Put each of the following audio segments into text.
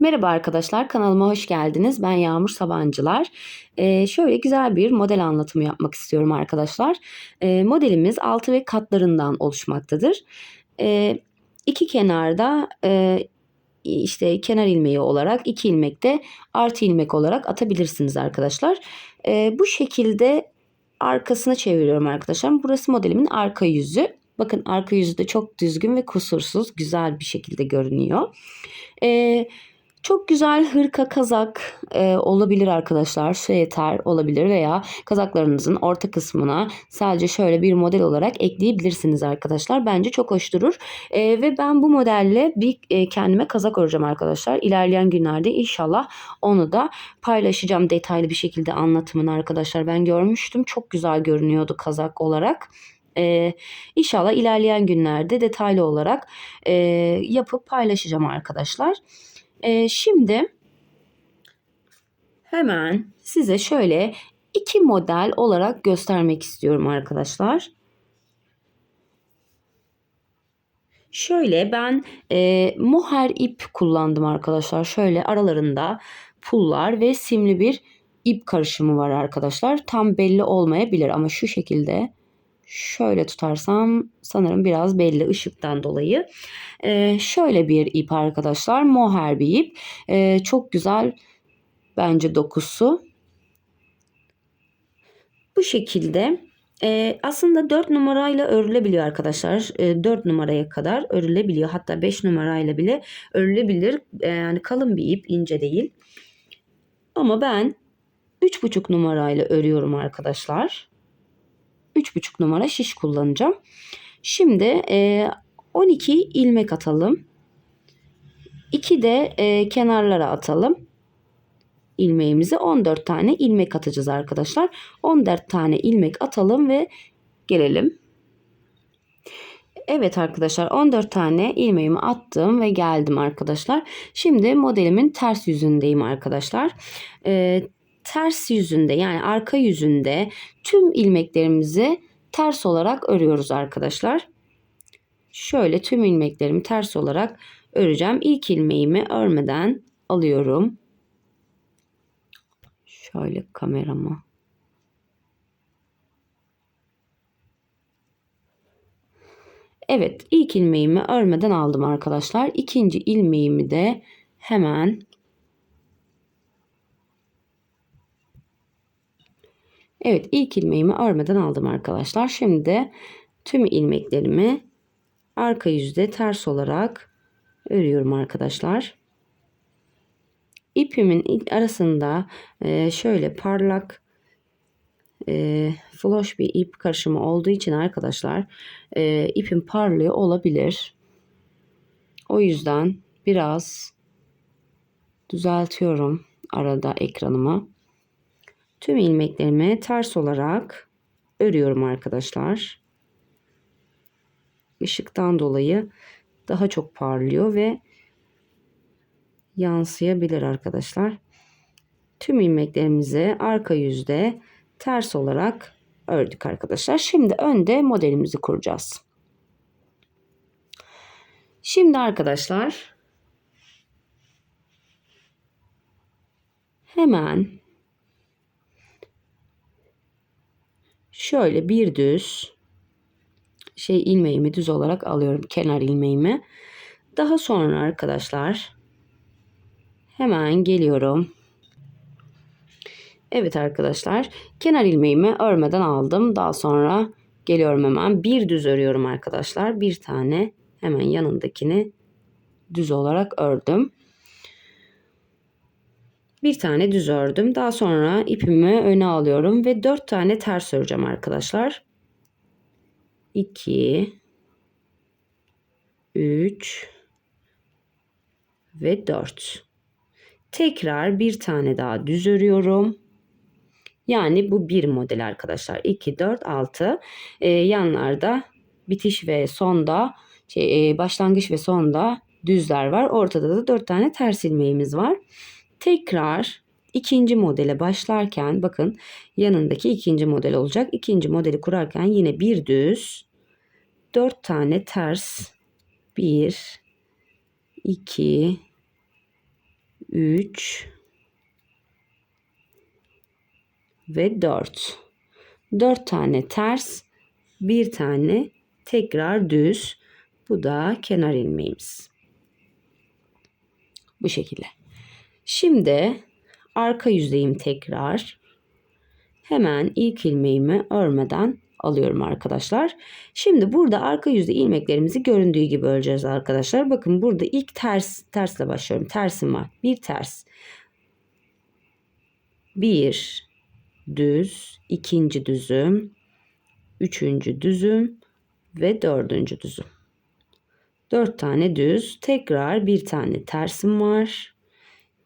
Merhaba arkadaşlar, kanalıma hoş geldiniz. Ben Yağmur Sabancılar. Ee, şöyle güzel bir model anlatımı yapmak istiyorum arkadaşlar. Ee, modelimiz altı ve katlarından oluşmaktadır. Ee, iki kenarda e, işte kenar ilmeği olarak iki ilmek de artı ilmek olarak atabilirsiniz arkadaşlar. Ee, bu şekilde arkasını çeviriyorum arkadaşlar. Burası modelimin arka yüzü. Bakın arka yüzü de çok düzgün ve kusursuz, güzel bir şekilde görünüyor. Ee, çok güzel hırka kazak e, olabilir arkadaşlar. Süeter olabilir veya kazaklarınızın orta kısmına sadece şöyle bir model olarak ekleyebilirsiniz arkadaşlar. Bence çok hoş durur. E, ve ben bu modelle bir e, kendime kazak öreceğim arkadaşlar. İlerleyen günlerde inşallah onu da paylaşacağım detaylı bir şekilde anlatımını arkadaşlar. Ben görmüştüm. Çok güzel görünüyordu kazak olarak. Ee, inşallah ilerleyen günlerde detaylı olarak e, yapıp paylaşacağım arkadaşlar. Ee, şimdi hemen size şöyle iki model olarak göstermek istiyorum arkadaşlar. Şöyle ben e, moher ip kullandım arkadaşlar. Şöyle aralarında pullar ve simli bir ip karışımı var arkadaşlar. Tam belli olmayabilir ama şu şekilde şöyle tutarsam sanırım biraz belli ışıktan dolayı. Ee, şöyle bir ip arkadaşlar. Moher bir ip. Ee, çok güzel bence dokusu. Bu şekilde e, aslında 4 numarayla örülebiliyor arkadaşlar. E, 4 numaraya kadar örülebiliyor. Hatta 5 numarayla bile örülebilir. E, yani kalın bir ip, ince değil. Ama ben 3,5 numarayla örüyorum arkadaşlar. 3,5 numara şiş kullanacağım. Şimdi e, 12 ilmek atalım. 2 de e, kenarlara atalım. ilmeğimizi 14 tane ilmek atacağız arkadaşlar. 14 tane ilmek atalım ve gelelim. Evet arkadaşlar 14 tane ilmeğimi attım ve geldim arkadaşlar. Şimdi modelimin ters yüzündeyim arkadaşlar. Ee, ters yüzünde yani arka yüzünde tüm ilmeklerimizi ters olarak örüyoruz arkadaşlar. Şöyle tüm ilmeklerimi ters olarak öreceğim. İlk ilmeğimi örmeden alıyorum. Şöyle kamerama. Evet ilk ilmeğimi örmeden aldım arkadaşlar. İkinci ilmeğimi de hemen Evet ilk ilmeğimi örmeden aldım arkadaşlar. Şimdi de tüm ilmeklerimi arka yüzde ters olarak örüyorum arkadaşlar. İpimin arasında e, şöyle parlak e, floş bir ip karışımı olduğu için arkadaşlar e, ipim parlıyor olabilir. O yüzden biraz düzeltiyorum arada ekranımı. Tüm ilmeklerimi ters olarak örüyorum arkadaşlar. Işıktan dolayı daha çok parlıyor ve yansıyabilir arkadaşlar. Tüm ilmeklerimizi arka yüzde ters olarak ördük arkadaşlar. Şimdi önde modelimizi kuracağız. Şimdi arkadaşlar hemen şöyle bir düz şey ilmeğimi düz olarak alıyorum kenar ilmeğimi. Daha sonra arkadaşlar hemen geliyorum. Evet arkadaşlar kenar ilmeğimi örmeden aldım. Daha sonra geliyorum hemen bir düz örüyorum arkadaşlar. Bir tane hemen yanındakini düz olarak ördüm. Bir tane düz ördüm. Daha sonra ipimi öne alıyorum ve 4 tane ters öreceğim arkadaşlar. 2 3 ve 4. Tekrar bir tane daha düz örüyorum. Yani bu bir model arkadaşlar. 2 4 6 ee, yanlarda bitiş ve sonda şey, e, başlangıç ve sonda düzler var. Ortada da 4 tane ters ilmeğimiz var. Tekrar ikinci modele başlarken bakın yanındaki ikinci model olacak. İkinci modeli kurarken yine bir düz, dört tane ters, bir, iki, 3 ve 4. 4 tane ters, bir tane tekrar düz. Bu da kenar ilmeğimiz. Bu şekilde. Şimdi arka yüzeyim tekrar. Hemen ilk ilmeğimi örmeden alıyorum arkadaşlar. Şimdi burada arka yüzde ilmeklerimizi göründüğü gibi öreceğiz arkadaşlar. Bakın burada ilk ters tersle başlıyorum. Tersim var. Bir ters. Bir düz, ikinci düzüm, üçüncü düzüm ve dördüncü düzüm. Dört tane düz, tekrar bir tane tersim var.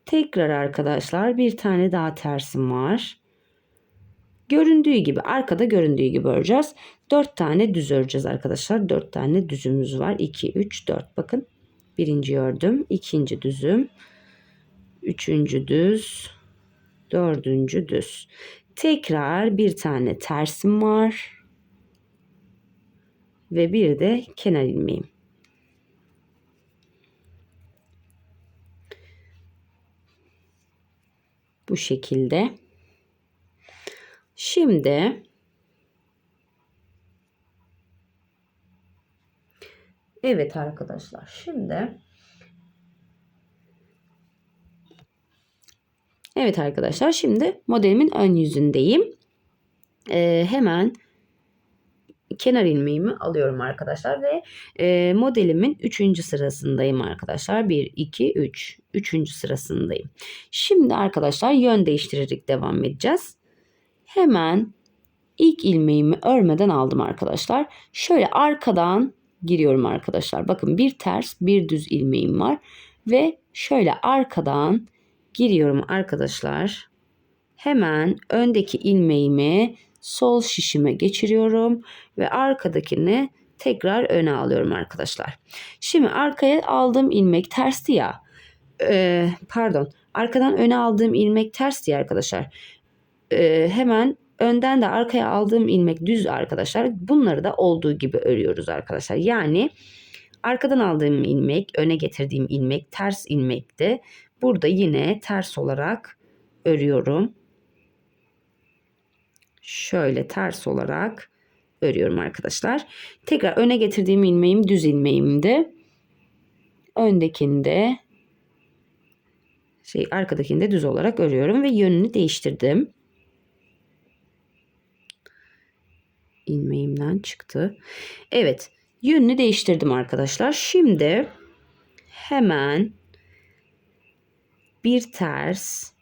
Tekrar arkadaşlar bir tane daha tersim var. Göründüğü gibi arkada göründüğü gibi öreceğiz. 4 tane düz öreceğiz arkadaşlar. 4 tane düzümüz var. 2, 3, 4. Bakın birinci ördüm. ikinci düzüm. Üçüncü düz. Dördüncü düz. Tekrar bir tane tersim var. Ve bir de kenar ilmeğim. Bu şekilde. Şimdi Evet arkadaşlar şimdi Evet arkadaşlar şimdi modelimin ön yüzündeyim. Ee, hemen kenar ilmeğimi alıyorum arkadaşlar ve e, modelimin 3. sırasındayım arkadaşlar. 1, 2, 3. 3. sırasındayım. Şimdi arkadaşlar yön değiştirerek devam edeceğiz. Hemen ilk ilmeğimi örmeden aldım arkadaşlar. Şöyle arkadan giriyorum arkadaşlar. Bakın bir ters bir düz ilmeğim var. Ve şöyle arkadan giriyorum arkadaşlar. Hemen öndeki ilmeğimi sol şişime geçiriyorum ve arkadakini tekrar öne alıyorum arkadaşlar. Şimdi arkaya aldığım ilmek tersti ya. Ee, pardon. Arkadan öne aldığım ilmek tersti arkadaşlar e, hemen önden de arkaya aldığım ilmek düz arkadaşlar. Bunları da olduğu gibi örüyoruz arkadaşlar. Yani arkadan aldığım ilmek, öne getirdiğim ilmek ters ilmekti. Burada yine ters olarak örüyorum. Şöyle ters olarak örüyorum arkadaşlar. Tekrar öne getirdiğim ilmeğim düz ilmeğimdi. Öndekinde şey arkadakinde düz olarak örüyorum ve yönünü değiştirdim. ilmeğimden çıktı. Evet yönünü değiştirdim arkadaşlar. Şimdi hemen bir ters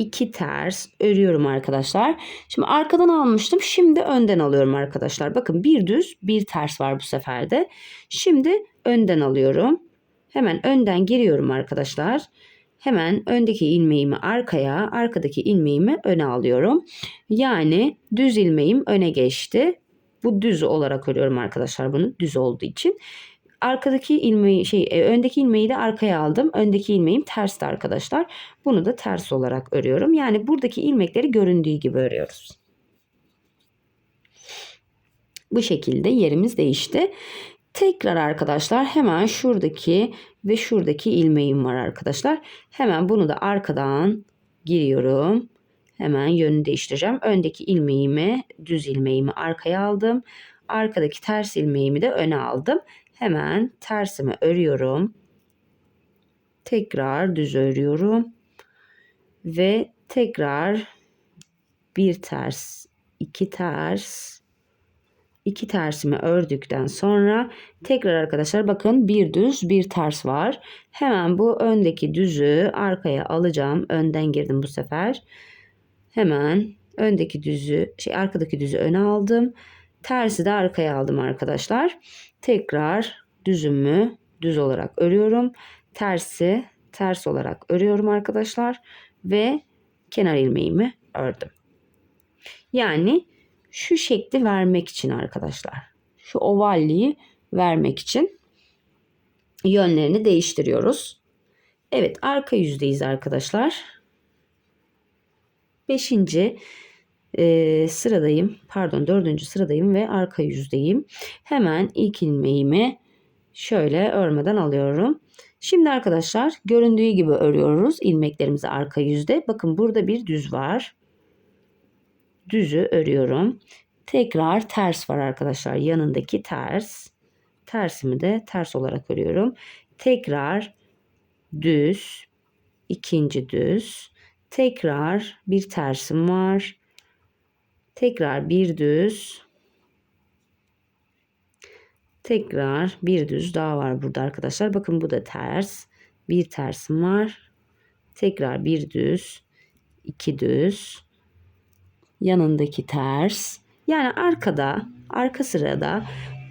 iki ters örüyorum arkadaşlar. Şimdi arkadan almıştım. Şimdi önden alıyorum arkadaşlar. Bakın bir düz bir ters var bu seferde. Şimdi önden alıyorum. Hemen önden giriyorum arkadaşlar. Hemen öndeki ilmeğimi arkaya, arkadaki ilmeğimi öne alıyorum. Yani düz ilmeğim öne geçti. Bu düz olarak örüyorum arkadaşlar bunu düz olduğu için. Arkadaki ilmeği şey e, öndeki ilmeği de arkaya aldım. Öndeki ilmeğim tersti arkadaşlar. Bunu da ters olarak örüyorum. Yani buradaki ilmekleri göründüğü gibi örüyoruz. Bu şekilde yerimiz değişti. Tekrar arkadaşlar hemen şuradaki ve şuradaki ilmeğim var arkadaşlar. Hemen bunu da arkadan giriyorum. Hemen yönünü değiştireceğim. Öndeki ilmeğimi, düz ilmeğimi arkaya aldım. Arkadaki ters ilmeğimi de öne aldım. Hemen tersimi örüyorum. Tekrar düz örüyorum. Ve tekrar bir ters, iki ters, iki tersimi ördükten sonra tekrar arkadaşlar bakın bir düz bir ters var. Hemen bu öndeki düzü arkaya alacağım. Önden girdim bu sefer. Hemen öndeki düzü şey arkadaki düzü öne aldım. Tersi de arkaya aldım arkadaşlar. Tekrar düzümü düz olarak örüyorum. Tersi ters olarak örüyorum arkadaşlar ve kenar ilmeğimi ördüm. Yani şu şekli vermek için arkadaşlar. Şu ovalliği vermek için yönlerini değiştiriyoruz. Evet arka yüzdeyiz arkadaşlar. Beşinci e, sıradayım. Pardon dördüncü sıradayım ve arka yüzdeyim. Hemen ilk ilmeğimi şöyle örmeden alıyorum. Şimdi arkadaşlar göründüğü gibi örüyoruz ilmeklerimizi arka yüzde. Bakın burada bir düz var. Düzü örüyorum. Tekrar ters var arkadaşlar. Yanındaki ters. Tersimi de ters olarak örüyorum. Tekrar düz. ikinci düz. Tekrar bir tersim var. Tekrar bir düz. Tekrar bir düz daha var burada arkadaşlar. Bakın bu da ters. Bir tersim var. Tekrar bir düz. iki düz. Yanındaki ters. Yani arkada, arka sırada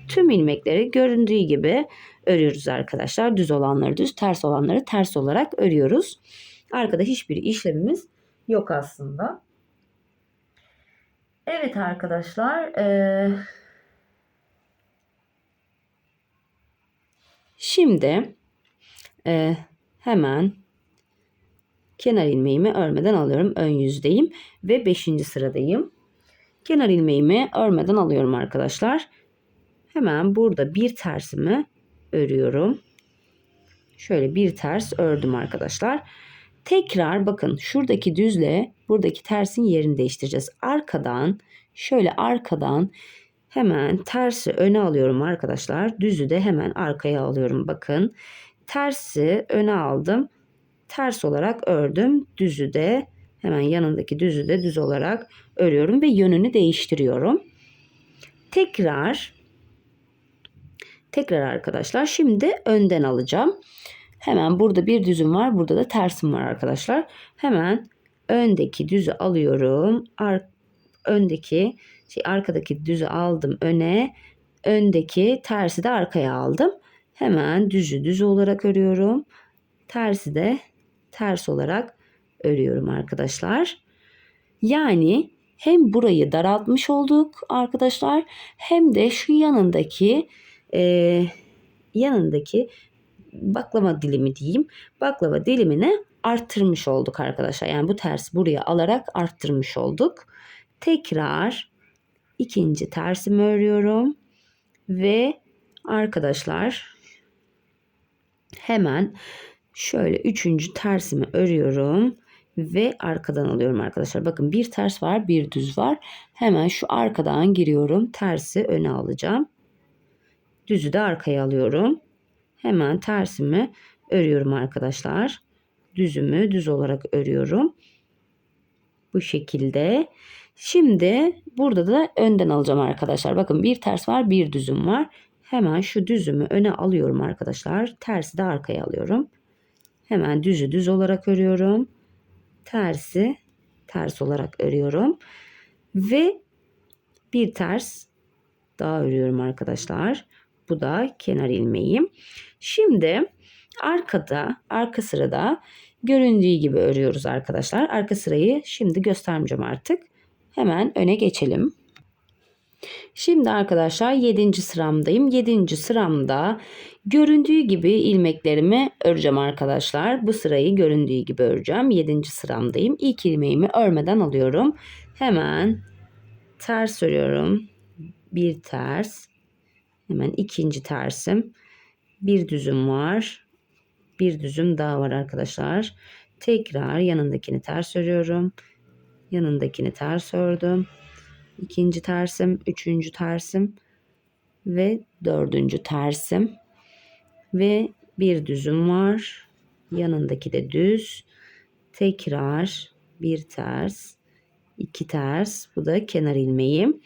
tüm ilmekleri göründüğü gibi örüyoruz arkadaşlar. Düz olanları düz, ters olanları ters olarak örüyoruz. Arkada hiçbir işlemimiz yok aslında. Evet arkadaşlar. Ee, şimdi e, hemen kenar ilmeğimi örmeden alıyorum. Ön yüzdeyim ve 5. sıradayım. Kenar ilmeğimi örmeden alıyorum arkadaşlar. Hemen burada bir tersimi örüyorum. Şöyle bir ters ördüm arkadaşlar. Tekrar bakın şuradaki düzle buradaki tersin yerini değiştireceğiz. Arkadan şöyle arkadan hemen tersi öne alıyorum arkadaşlar. Düzü de hemen arkaya alıyorum bakın. Tersi öne aldım. Ters olarak ördüm. Düzü de hemen yanındaki düzü de düz olarak örüyorum ve yönünü değiştiriyorum. Tekrar tekrar arkadaşlar şimdi önden alacağım. Hemen burada bir düzüm var. Burada da tersim var arkadaşlar. Hemen öndeki düzü alıyorum. Ar öndeki şey arkadaki düzü aldım öne. Öndeki tersi de arkaya aldım. Hemen düzü düz olarak örüyorum. Tersi de ters olarak örüyorum arkadaşlar. Yani hem burayı daraltmış olduk arkadaşlar hem de şu yanındaki e, yanındaki baklava dilimi diyeyim. Baklava dilimini arttırmış olduk arkadaşlar. Yani bu ters buraya alarak arttırmış olduk. Tekrar ikinci tersimi örüyorum. Ve arkadaşlar hemen şöyle üçüncü tersimi örüyorum ve arkadan alıyorum arkadaşlar. Bakın bir ters var bir düz var. Hemen şu arkadan giriyorum. Tersi öne alacağım. Düzü de arkaya alıyorum. Hemen tersimi örüyorum arkadaşlar. Düzümü düz olarak örüyorum. Bu şekilde. Şimdi burada da önden alacağım arkadaşlar. Bakın bir ters var bir düzüm var. Hemen şu düzümü öne alıyorum arkadaşlar. Tersi de arkaya alıyorum. Hemen düzü düz olarak örüyorum. Tersi ters olarak örüyorum. Ve bir ters daha örüyorum arkadaşlar. Bu da kenar ilmeğim. Şimdi arkada, arka sırada göründüğü gibi örüyoruz arkadaşlar. Arka sırayı şimdi göstermeyeceğim artık. Hemen öne geçelim. Şimdi arkadaşlar 7. sıramdayım. 7. sıramda göründüğü gibi ilmeklerimi öreceğim arkadaşlar. Bu sırayı göründüğü gibi öreceğim. 7. sıramdayım. İlk ilmeğimi örmeden alıyorum. Hemen ters örüyorum. Bir ters. Hemen ikinci tersim. Bir düzüm var. Bir düzüm daha var arkadaşlar. Tekrar yanındakini ters örüyorum. Yanındakini ters ördüm. İkinci tersim, üçüncü tersim ve dördüncü tersim. Ve bir düzüm var. Yanındaki de düz. Tekrar bir ters, iki ters. Bu da kenar ilmeğim.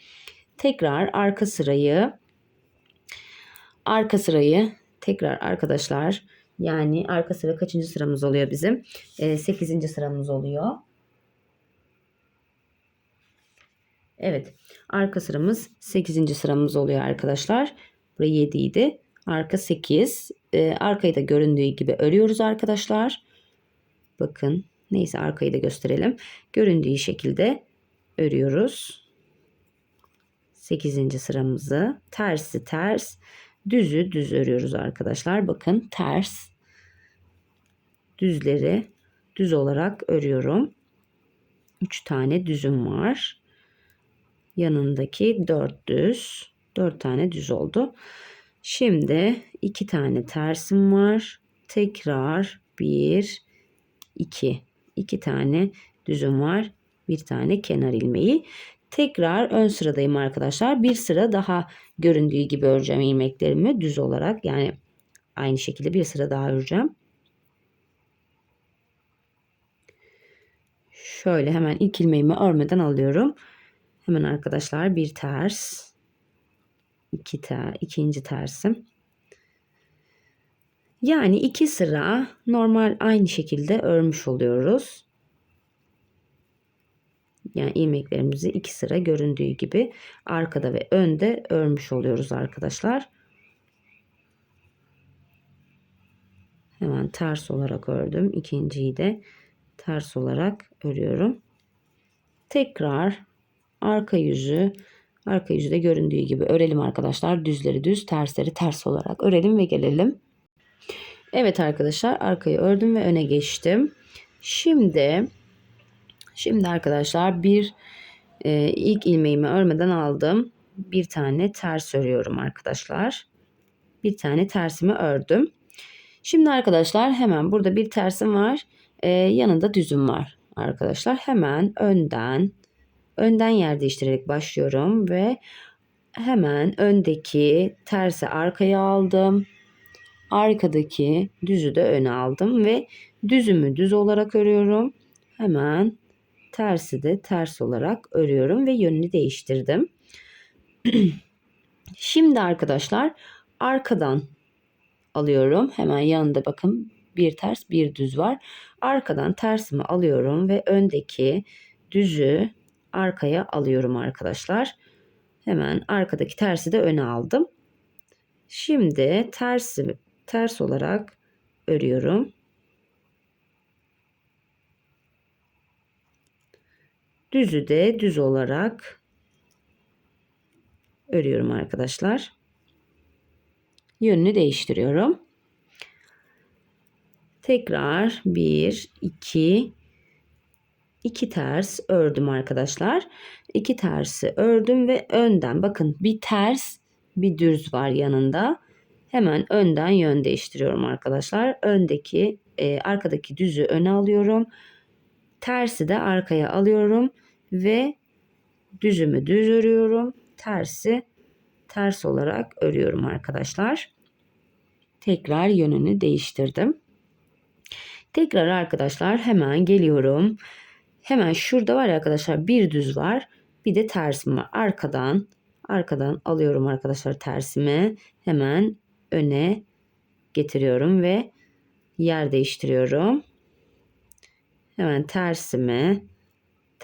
Tekrar arka sırayı arka sırayı tekrar arkadaşlar yani arka sıra kaçıncı sıramız oluyor bizim? E, 8. sıramız oluyor. Evet. Arka sıramız 8. sıramız oluyor arkadaşlar. Burası 7 idi. Arka 8. E, arkayı da göründüğü gibi örüyoruz arkadaşlar. Bakın. Neyse arkayı da gösterelim. Göründüğü şekilde örüyoruz. 8. sıramızı tersi ters düzü düz örüyoruz arkadaşlar. Bakın ters düzleri düz olarak örüyorum. 3 tane düzüm var. Yanındaki 4 düz. 4 tane düz oldu. Şimdi 2 tane tersim var. tekrar bir, iki. iki tane düzüm var. Bir tane kenar ilmeği. Tekrar ön sıradayım arkadaşlar. Bir sıra daha göründüğü gibi öreceğim ilmeklerimi düz olarak. Yani aynı şekilde bir sıra daha öreceğim. Şöyle hemen ilk ilmeğimi örmeden alıyorum. Hemen arkadaşlar bir ters, iki ter, ikinci tersim. Yani iki sıra normal aynı şekilde örmüş oluyoruz. Yani ilmeklerimizi iki sıra göründüğü gibi arkada ve önde örmüş oluyoruz arkadaşlar. Hemen ters olarak ördüm. İkinciyi de ters olarak örüyorum. Tekrar arka yüzü arka yüzü de göründüğü gibi örelim arkadaşlar. Düzleri düz, tersleri ters olarak örelim ve gelelim. Evet arkadaşlar arkayı ördüm ve öne geçtim. Şimdi şimdi arkadaşlar bir e, ilk ilmeğimi örmeden aldım. Bir tane ters örüyorum arkadaşlar. Bir tane tersimi ördüm. Şimdi arkadaşlar hemen burada bir tersim var. E, yanında düzüm var arkadaşlar. Hemen önden önden yer değiştirerek başlıyorum ve hemen öndeki tersi arkaya aldım. Arkadaki düzü de öne aldım ve düzümü düz olarak örüyorum. Hemen tersi de ters olarak örüyorum ve yönünü değiştirdim. Şimdi arkadaşlar arkadan alıyorum. Hemen yanında bakın bir ters bir düz var. Arkadan tersimi alıyorum ve öndeki düzü arkaya alıyorum arkadaşlar. Hemen arkadaki tersi de öne aldım. Şimdi tersi ters olarak örüyorum. Düzü de düz olarak örüyorum arkadaşlar. Yönünü değiştiriyorum. Tekrar 1 2 2 ters ördüm arkadaşlar. 2 tersi ördüm ve önden bakın bir ters bir düz var yanında. Hemen önden yön değiştiriyorum arkadaşlar. Öndeki e, arkadaki düzü öne alıyorum. Tersi de arkaya alıyorum ve düzümü düz örüyorum. Tersi ters olarak örüyorum arkadaşlar. Tekrar yönünü değiştirdim. Tekrar arkadaşlar hemen geliyorum. Hemen şurada var ya arkadaşlar bir düz var. Bir de tersim var. Arkadan arkadan alıyorum arkadaşlar tersimi. Hemen öne getiriyorum ve yer değiştiriyorum. Hemen tersimi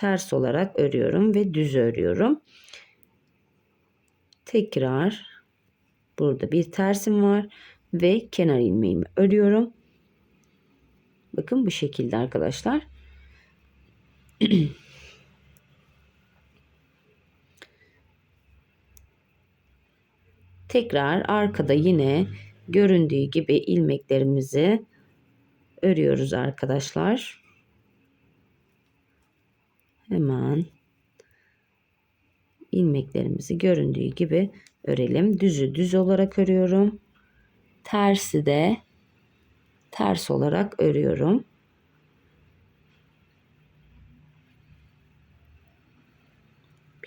ters olarak örüyorum ve düz örüyorum. Tekrar burada bir tersim var ve kenar ilmeğimi örüyorum. Bakın bu şekilde arkadaşlar. Tekrar arkada yine göründüğü gibi ilmeklerimizi örüyoruz arkadaşlar. Hemen ilmeklerimizi göründüğü gibi örelim. Düzü düz olarak örüyorum. Tersi de ters olarak örüyorum.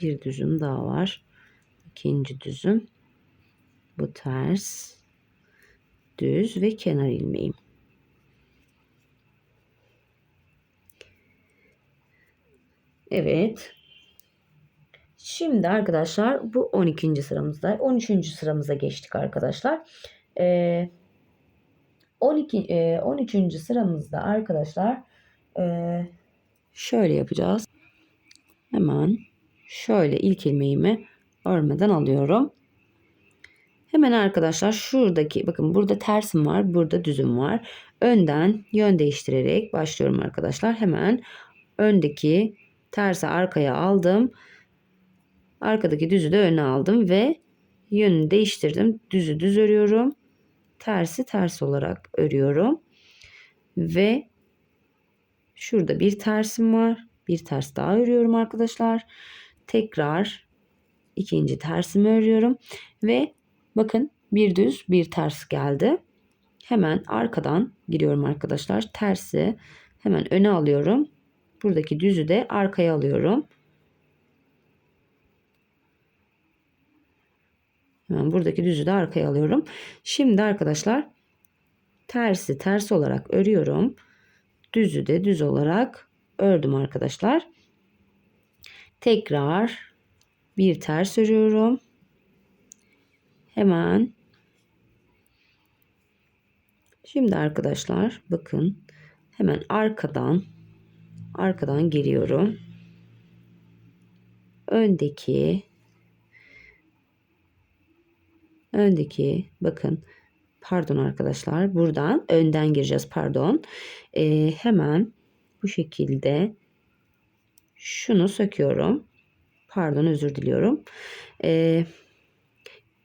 Bir düzüm daha var. İkinci düzüm. Bu ters. Düz ve kenar ilmeğim. Evet. Şimdi arkadaşlar bu 12. sıramızda 13. sıramıza geçtik arkadaşlar. Ee, 12 e, 13. sıramızda arkadaşlar e, şöyle yapacağız. Hemen şöyle ilk ilmeğimi örmeden alıyorum. Hemen arkadaşlar şuradaki bakın burada tersim var burada düzüm var. Önden yön değiştirerek başlıyorum arkadaşlar. Hemen öndeki tersi arkaya aldım. Arkadaki düzü de öne aldım ve yönünü değiştirdim. Düzü düz örüyorum. Tersi ters olarak örüyorum. Ve şurada bir tersim var. Bir ters daha örüyorum arkadaşlar. Tekrar ikinci tersimi örüyorum ve bakın bir düz bir ters geldi. hemen arkadan giriyorum arkadaşlar. Tersi hemen öne alıyorum. Buradaki düzü de arkaya alıyorum. Hemen buradaki düzü de arkaya alıyorum. Şimdi arkadaşlar tersi ters olarak örüyorum. Düzü de düz olarak ördüm arkadaşlar. Tekrar bir ters örüyorum. Hemen Şimdi arkadaşlar bakın hemen arkadan arkadan giriyorum. Öndeki öndeki bakın pardon arkadaşlar buradan önden gireceğiz pardon. Ee, hemen bu şekilde şunu söküyorum. Pardon özür diliyorum. Ee,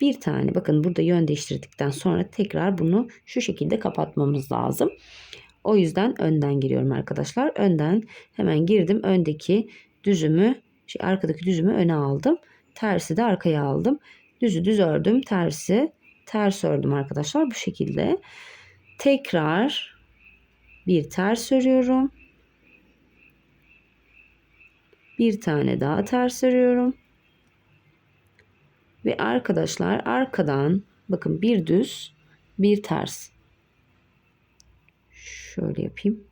bir tane bakın burada yön değiştirdikten sonra tekrar bunu şu şekilde kapatmamız lazım. O yüzden önden giriyorum arkadaşlar. Önden hemen girdim. Öndeki düzümü, şey, arkadaki düzümü öne aldım. Tersi de arkaya aldım. Düzü düz ördüm. Tersi ters ördüm arkadaşlar. Bu şekilde. Tekrar bir ters örüyorum. Bir tane daha ters örüyorum. Ve arkadaşlar arkadan bakın bir düz bir ters. Şöyle yapayım.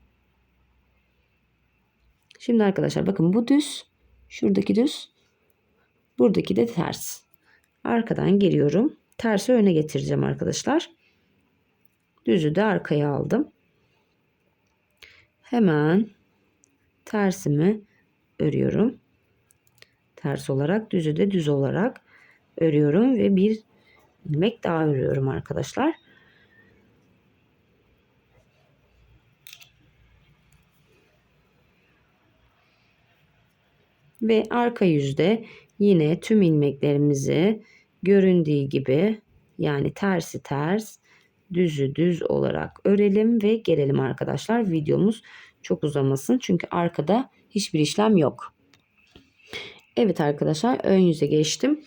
Şimdi arkadaşlar bakın bu düz. Şuradaki düz. Buradaki de ters. Arkadan geliyorum. Tersi öne getireceğim arkadaşlar. Düzü de arkaya aldım. Hemen tersimi örüyorum. Ters olarak düzü de düz olarak örüyorum ve bir ilmek daha örüyorum arkadaşlar. Ve arka yüzde yine tüm ilmeklerimizi göründüğü gibi yani tersi ters düzü düz olarak örelim ve gelelim arkadaşlar. Videomuz çok uzamasın çünkü arkada hiçbir işlem yok. Evet arkadaşlar ön yüze geçtim.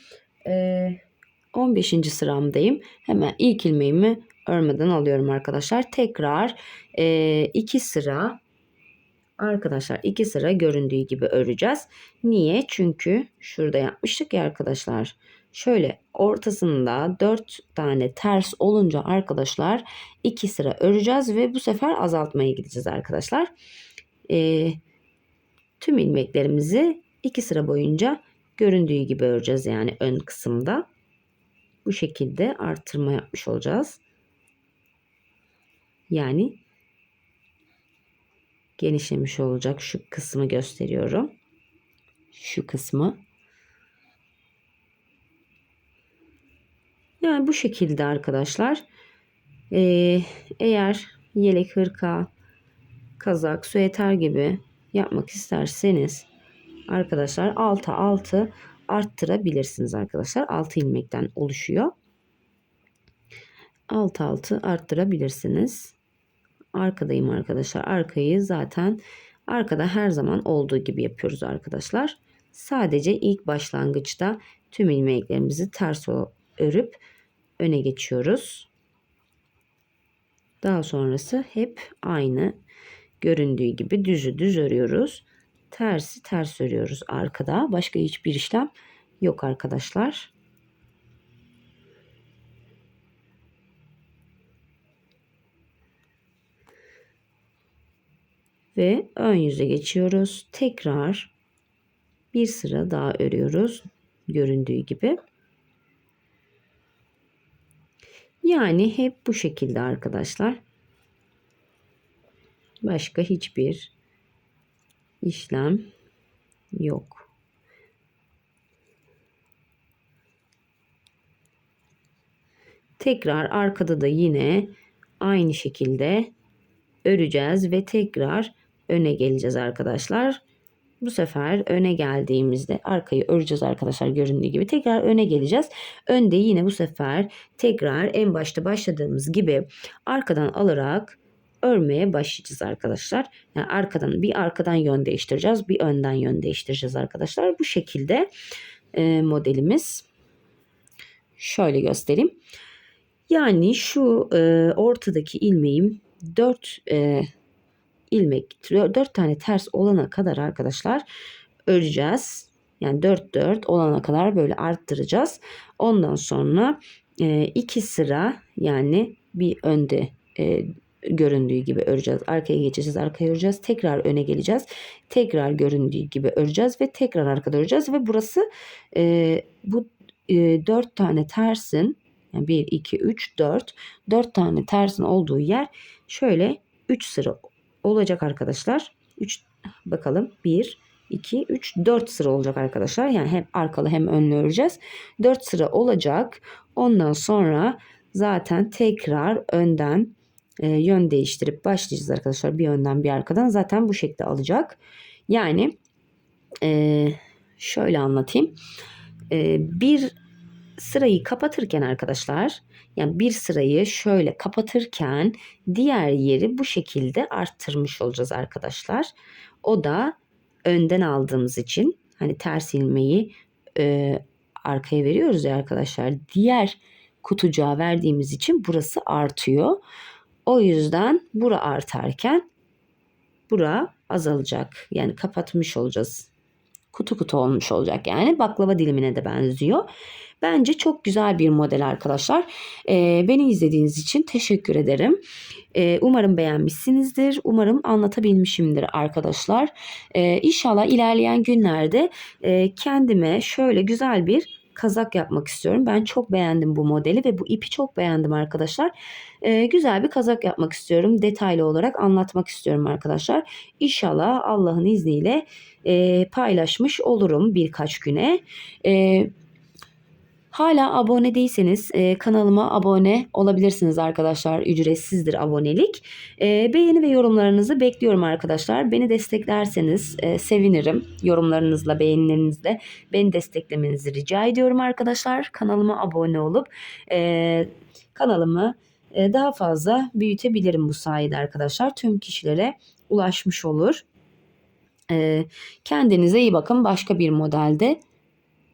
15. Ee, sıramdayım. Hemen ilk ilmeğimi örmeden alıyorum arkadaşlar. Tekrar 2 e, sıra arkadaşlar 2 sıra göründüğü gibi öreceğiz. Niye? Çünkü şurada yapmıştık ya arkadaşlar. Şöyle ortasında 4 tane ters olunca arkadaşlar 2 sıra öreceğiz ve bu sefer azaltmaya gideceğiz arkadaşlar. Ee, tüm ilmeklerimizi 2 sıra boyunca göründüğü gibi öreceğiz yani ön kısımda. Bu şekilde artırma yapmış olacağız. Yani genişlemiş olacak şu kısmı gösteriyorum. Şu kısmı. Yani bu şekilde arkadaşlar. Ee, eğer yelek, hırka, kazak, süeter gibi yapmak isterseniz arkadaşlar 6 6 arttırabilirsiniz arkadaşlar. 6 ilmekten oluşuyor. 6 6 arttırabilirsiniz. Arkadayım arkadaşlar. Arkayı zaten arkada her zaman olduğu gibi yapıyoruz arkadaşlar. Sadece ilk başlangıçta tüm ilmeklerimizi ters örüp öne geçiyoruz. Daha sonrası hep aynı göründüğü gibi düzü düz örüyoruz tersi ters örüyoruz arkada. Başka hiçbir işlem yok arkadaşlar. Ve ön yüze geçiyoruz. Tekrar bir sıra daha örüyoruz. Göründüğü gibi. Yani hep bu şekilde arkadaşlar. Başka hiçbir işlem yok. Tekrar arkada da yine aynı şekilde öreceğiz ve tekrar öne geleceğiz arkadaşlar. Bu sefer öne geldiğimizde arkayı öreceğiz arkadaşlar göründüğü gibi. Tekrar öne geleceğiz. Önde yine bu sefer tekrar en başta başladığımız gibi arkadan alarak örmeye başlayacağız arkadaşlar. Yani arkadan bir arkadan yön değiştireceğiz. Bir önden yön değiştireceğiz arkadaşlar. Bu şekilde e, modelimiz. Şöyle göstereyim. Yani şu e, ortadaki ilmeğim 4 e, ilmek 4 tane ters olana kadar arkadaşlar öreceğiz. Yani 4 4 olana kadar böyle arttıracağız. Ondan sonra 2 e, sıra yani bir önde e, göründüğü gibi öreceğiz. Arkaya geçeceğiz, arkaya öreceğiz. Tekrar öne geleceğiz. Tekrar göründüğü gibi öreceğiz ve tekrar arkada öreceğiz ve burası e, bu e, 4 tane tersin yani 1 2 3 4 4 tane tersin olduğu yer şöyle 3 sıra olacak arkadaşlar. 3 bakalım 1 2 3 4 sıra olacak arkadaşlar. Yani hem arkalı hem önlü öreceğiz. 4 sıra olacak. Ondan sonra zaten tekrar önden e, yön değiştirip başlayacağız arkadaşlar. Bir önden bir arkadan zaten bu şekilde alacak. Yani e, şöyle anlatayım. E, bir sırayı kapatırken arkadaşlar yani bir sırayı şöyle kapatırken diğer yeri bu şekilde arttırmış olacağız arkadaşlar. O da önden aldığımız için hani ters ilmeği e, arkaya veriyoruz ya arkadaşlar. Diğer kutucuğa verdiğimiz için burası artıyor. O yüzden bura artarken bura azalacak. Yani kapatmış olacağız. Kutu kutu olmuş olacak yani. Baklava dilimine de benziyor. Bence çok güzel bir model arkadaşlar. Ee, beni izlediğiniz için teşekkür ederim. Ee, umarım beğenmişsinizdir. Umarım anlatabilmişimdir arkadaşlar. Ee, inşallah ilerleyen günlerde e, kendime şöyle güzel bir kazak yapmak istiyorum. Ben çok beğendim bu modeli ve bu ipi çok beğendim arkadaşlar. Ee, güzel bir kazak yapmak istiyorum. Detaylı olarak anlatmak istiyorum arkadaşlar. İnşallah Allah'ın izniyle e, paylaşmış olurum birkaç güne. Evet. Hala abone değilseniz e, kanalıma abone olabilirsiniz arkadaşlar. Ücretsizdir abonelik. E, beğeni ve yorumlarınızı bekliyorum arkadaşlar. Beni desteklerseniz e, sevinirim. Yorumlarınızla, beğenilerinizle beni desteklemenizi rica ediyorum arkadaşlar. Kanalıma abone olup e, kanalımı e, daha fazla büyütebilirim bu sayede arkadaşlar. Tüm kişilere ulaşmış olur. E, kendinize iyi bakın. Başka bir modelde